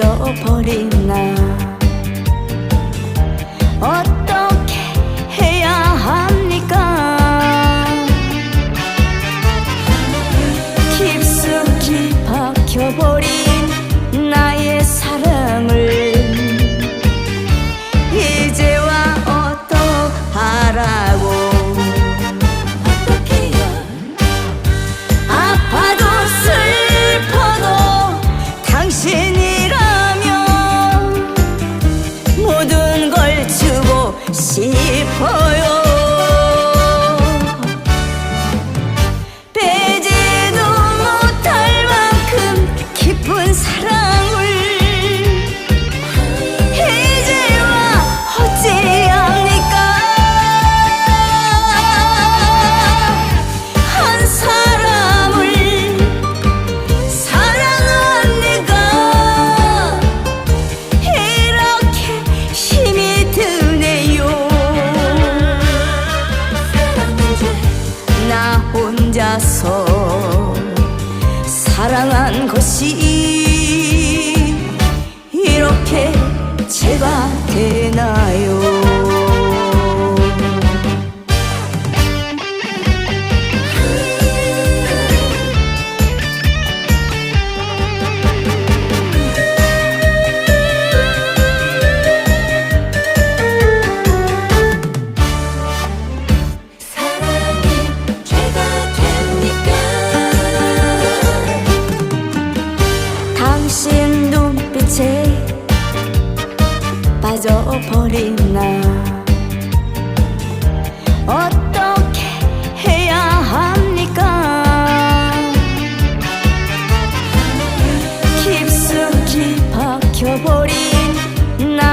情ポリンナー 혼자서 사랑한 것이 이렇게 죄가 되나? 잊어버린 나, 어떻게 해야 합니까? 깊숙이 박혀버린 나.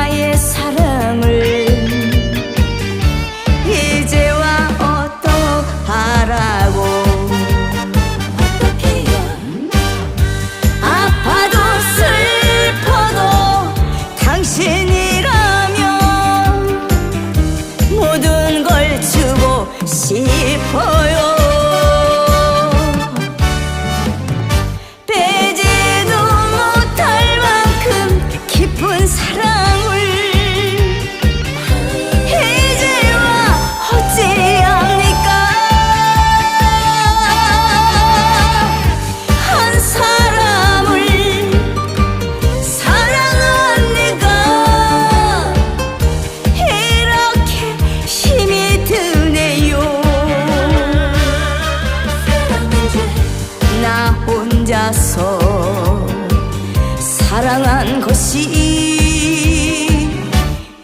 것이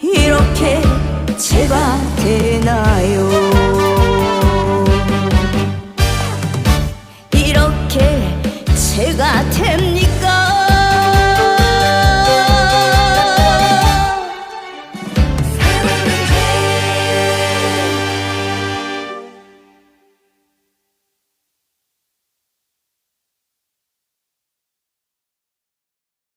이렇게 제가 되나요?